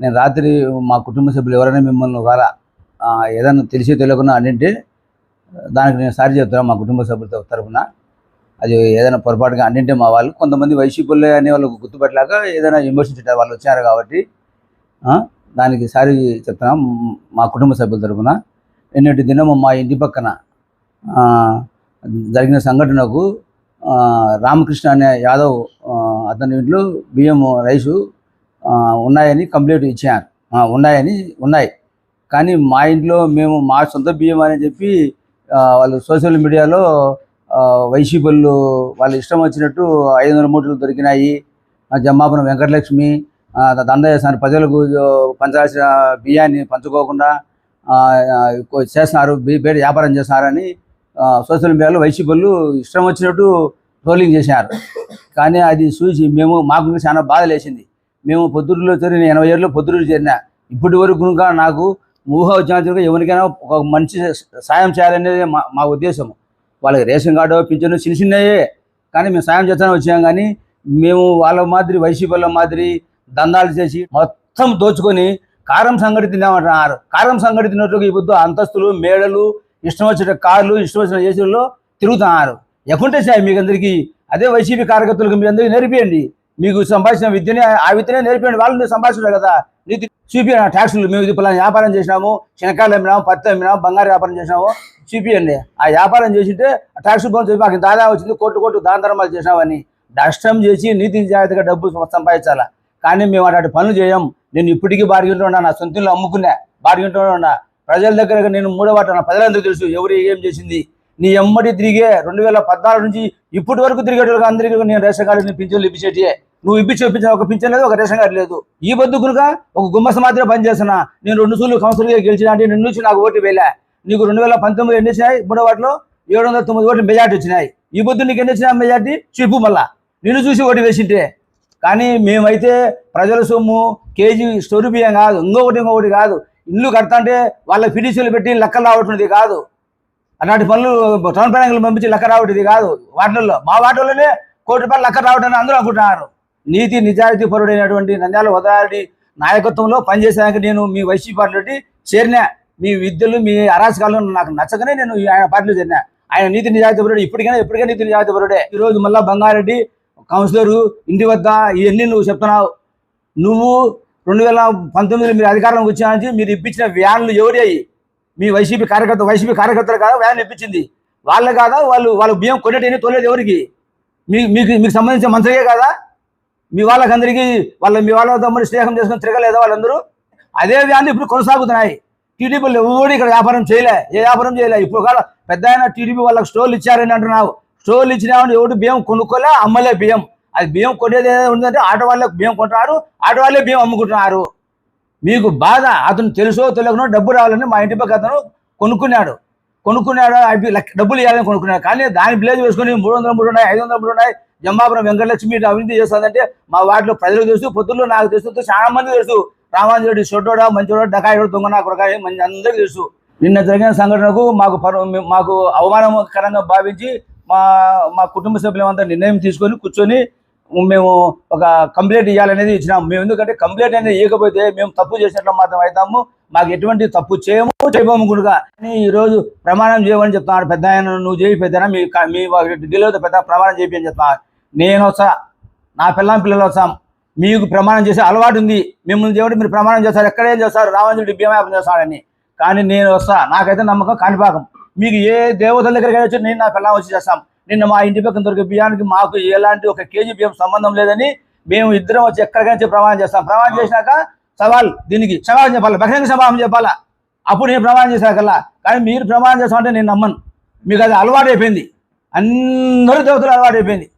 నేను రాత్రి మా కుటుంబ సభ్యులు ఎవరైనా మిమ్మల్ని ఒకవేళ ఏదైనా తెలిసి తెలియకుండా అంటే దానికి నేను సారి చెప్తాను మా కుటుంబ సభ్యులతో తరఫున అది ఏదైనా పొరపాటుగా అంటే మా వాళ్ళు. కొంతమంది వైసీపీలో అనే వాళ్ళకు గుర్తుపెట్టలేక ఏదైనా విమర్శించారు వాళ్ళు వచ్చారు కాబట్టి దానికి సారి చెప్తున్నాం మా కుటుంబ సభ్యుల తరఫున నిన్నటి దినం మా ఇంటి పక్కన జరిగిన సంఘటనకు రామకృష్ణ అనే యాదవ్ అతని ఇంట్లో బియ్యం రైసు ఉన్నాయని కంప్లైంట్ ఇచ్చారు ఉన్నాయని ఉన్నాయి. కానీ మా ఇంట్లో మేము మా సొంత బియ్యం అని చెప్పి వాళ్ళు సోషల్ మీడియాలో వైసీపీలు వాళ్ళు ఇష్టం వచ్చినట్టు ఐదు వందల మూటలు దొరికినాయి. జమ్మాపురం వెంకటలక్ష్మి ఆ, దంద ప్రజలకు పంచాల్సిన బియ్యాన్ని పంచుకోకుండా ఎక్కువ చేస్తున్నారు. బయట వ్యాపారం చేస్తున్నారని సోషల్ మీడియాలో వైసీపీలు ఇష్టం వచ్చినట్టు ట్రోలింగ్ చేశారు. కానీ అది చూసి మేము మాకు చాలా బాధ లేచింది. మేము పొద్దురులో చేరిన ఎనభై ఏళ్ళలో పొద్దురు చేరిన ఇప్పటి వరకు కనుక నాకు ఊహ వచ్చినందుకు ఎవరికైనా ఒక మంచి సాయం చేయాలనేది మా మా ఉద్దేశం వాళ్ళకి రేషన్ కార్డు పింఛను చిన్న చిన్నయే కానీ మేము సాయం చేస్తానే వచ్చాం కానీ మేము వాళ్ళ మాదిరి వైసీపీల మాదిరి దందాలు చేసి మొత్తం దోచుకొని కారం సంగటి తిన్నామంటున్నారు కారం సంగటి తిన్నట్టుగా ఈ అంతస్తులు మేడలు ఇష్టం వచ్చిన కార్లు ఇష్టం వచ్చిన ఏసీల్లో తిరుగుతున్నారు. ఎకుంటే సాయి మీకు అందరికీ అదే వైసీపీ కార్యకర్తలకు మీ అందరికీ నేర్పియండి. మీకు సంపాదించిన విద్యనే ఆ విద్యనే నేర్పియండి. వాళ్ళు మీరు కదా. నీతి చూపియండి. ట్యాక్సులు మేము ఇది పలానా వ్యాపారం చేసినాము. శనకాయలు అమ్మినాము పత్తి అమ్మినాము బంగారు వ్యాపారం చేసినాము. చూపియండి. ఆ వ్యాపారం చేసింటే ట్యాక్స్ బోన్ చెప్పి మాకు దాదా వచ్చింది కోట్లు కోట్లు దాన ధర్మాలు చేసినామని. నష్టం చేసి నీతి జాగ్రత్తగా డబ్బు సంపాదించాలా? కానీ మేము అటువంటి పనులు చేయం. నేను ఇప్పటికీ బారిగింటూ ఉన్నా నా సొంతంలో అమ్ముకున్నా బారిగింటూ ఉన్నా. ప్రజల దగ్గర నేను మూడో వాట నా ప్రజలందరూ తెలుసు ఎవరు ఏం చేసింది. నీ ఎమ్మటి తిరిగే రెండు వేల పద్నాలుగు నుంచి ఇప్పటి వరకు తిరిగేటోళ్ళకి అందరికీ నేను రేషన్ కార్డు పింఛన్లు ఇప్పించేటియే. నువ్వు ఇప్పించి ఇప్పించిన ఒక పింఛన్ లేదు ఒక రేషన్ కార్డు లేదు. ఈ బొద్దు ఒక గుమ్మస మాత్రమే పని చేస్తున్నా. నేను రెండు సూళ్ళు కౌన్సిల్గా గెలిచిన అంటే నిన్ను నుంచి నాకు ఓటు వేలే నీకు రెండు వేల పంతొమ్మిది ఎన్ని వచ్చినాయి? మూడో వాటిలో ఏడు వందల తొమ్మిది ఓట్లు మెజార్టీ వచ్చినాయి. ఈ బొద్దు నీకు ఎన్ని వచ్చినాయి మెజార్టీ? చూపు మళ్ళా. నిన్ను చూసి ఓటు వేసింటే. కానీ మేమైతే ప్రజల సొమ్ము కేజీ స్టోరీ బియ్యం కాదు ఇంకొకటి ఇంకొకటి కాదు. ఇల్లు కడతాంటే వాళ్ళ ఫిడిషియలు పెట్టి లెక్కలు రావట్లేదు కాదు. అలాంటి పనులు టౌన్ ప్లానింగ్లు పంపించి లెక్క రావటది కాదు. వాటిల్లో మా వాటిల్లోనే కోటి రూపాయలు లెక్క రావటం అందరూ అనుకుంటున్నారు. నీతి నిజాయితీ పరుడైనటువంటి నంద్యాల ఉదయారెడ్డి నాయకత్వంలో పనిచేసాక నేను మీ వైసీపీ పార్టీ చేరిన మీ విద్యలు మీ అరాచకాలు నాకు నచ్చకనే నేను ఈ ఆయన పార్టీలో చేరినా. ఆయన నీతి నిజాయితీ పరుడు ఇప్పటికైనా ఎప్పటికైనా నీతి నిజాయితీ పరుడే. ఈ రోజు మళ్ళా బంగారెడ్డి కౌన్సిలరు ఇంటి వద్ద ఇవన్నీ నువ్వు చెప్తున్నావు. నువ్వు రెండు వేల పంతొమ్మిదిలో మీరు అధికారంలోకి వచ్చిన మీరు ఇప్పించిన వ్యాన్లు ఎవరి అయ్యి మీ వైసీపీ కార్యకర్త వైసీపీ కార్యకర్తలు కాదా? వ్యాన్ ఇప్పించింది. వాళ్ళే కాదా? వాళ్ళు వాళ్ళు బియ్యం కొనేటని తోలేదు ఎవరికి? మీ మీకు మీకు సంబంధించిన మంత్రియే కాదా? మీ వాళ్ళకందరికీ వాళ్ళ మీ వాళ్ళతో మరి స్నేహం చేసుకుని తిరగలేదా వాళ్ళందరూ? అదే వ్యాధి ఇప్పుడు కొనసాగుతున్నాయి. టీడీపీలు ఎవరు ఇక్కడ వ్యాపారం చేయలే? ఏ వ్యాపారం చేయలే? ఇప్పుడు కాదు పెద్ద ఆయన టీడీపీ వాళ్ళకి స్టోర్లు ఇచ్చారని అంటున్నావు. స్టోర్లు ఇచ్చినామని ఎవరు బియ్యం కొనుక్కోలే అమ్మలే బియ్యం. అది బియ్యం కొనేది ఏదైనా ఉందంటే ఆటో వాళ్ళకి బియ్యం కొంటున్నారు ఆటో వాళ్ళే బియ్యం అమ్ముకుంటున్నారు. మీకు బాధ అతను తెలుసో తెలియకునో డబ్బు రావాలని మా ఇంటి పక్క అతను కొనుక్కున్నాడు. కొనుక్కున్నాడు డబ్బులు ఇవ్వాలని కొనుక్కున్నాడు. కానీ దాని బ్లేజ్ వేసుకొని మూడు వందల మూడు ఉన్నాయి ఐదు వందల మూడు ఉన్నాయి. జంబాపురం వెంకటలక్ష్మి ఇటు అవినీతి చేస్తుందంటే మా వాటిలో ప్రజలకు తెలుసు పొద్దుల్లో నాకు తెలుసు చాలా మంది తెలుసు. రామాంజరెడ్డి షొట్టోడా మంచోడా డకాయోడు దొంగ నా కొడకాయ మంచి అందరికీ తెలుసు. నిన్న జరిగిన సంఘటనకు మాకు మాకు అవమానకరంగా భావించి మా మా కుటుంబ సభ్యులంతా నిర్ణయం తీసుకొని కూర్చొని మేము ఒక కంప్లైంట్ ఇవ్వాలనేది ఇచ్చినాము మేము ఎందుకంటే కంప్లైంట్ అనేది ఇవ్వకపోతే మేము తప్పు చేసినట్లు మాత్రం అవుతాము మాకు ఎటువంటి తప్పు చేయము చేయబోము కూడా కానీ ఈరోజు ప్రమాణం చేయమని చెప్తున్నాడు పెద్ద ఆయన. నువ్వు చేయి పెద్ద మీ మీ ఢిల్లీలో పెద్ద ప్రమాణం చేయి అని నేను వస్తా. నా పిల్లం పిల్లలు వస్తాం. మీకు ప్రమాణం చేసే అలవాటు ఉంది. మిమ్మల్ని దేవుడు మీరు ప్రమాణం చేస్తారు. ఎక్కడేం చేస్తారు? రామాంజుడి భీమాయాపం చేస్తాడని. కానీ నేను వస్తా. నాకైతే నమ్మకం కాణిపాకం. మీకు ఏ దేవతల దగ్గరికి వచ్చి నేను నా పిల్లం వచ్చి చేస్తాం. నిన్న మా ఇంటి పక్కన దొరికే బియ్యానికి మాకు ఎలాంటి ఒక కేజీ బియ్యం సంబంధం లేదని మేము ఇద్దరం వచ్చి ఎక్కడికైనా ప్రమాణం చేస్తాం. ప్రమాణం చేసినాక సవాల్ దీనికి సవాల్ చెప్పాలి? బహిరంగ సభావం చెప్పాలా? అప్పుడు నేను ప్రమాణం చేశాకల్లా. కానీ మీరు ప్రమాణం చేస్తామంటే నేను నమ్మను. మీకు అది అలవాటు అయిపోయింది అందరూ దేవతలు అలవాటు అయిపోయింది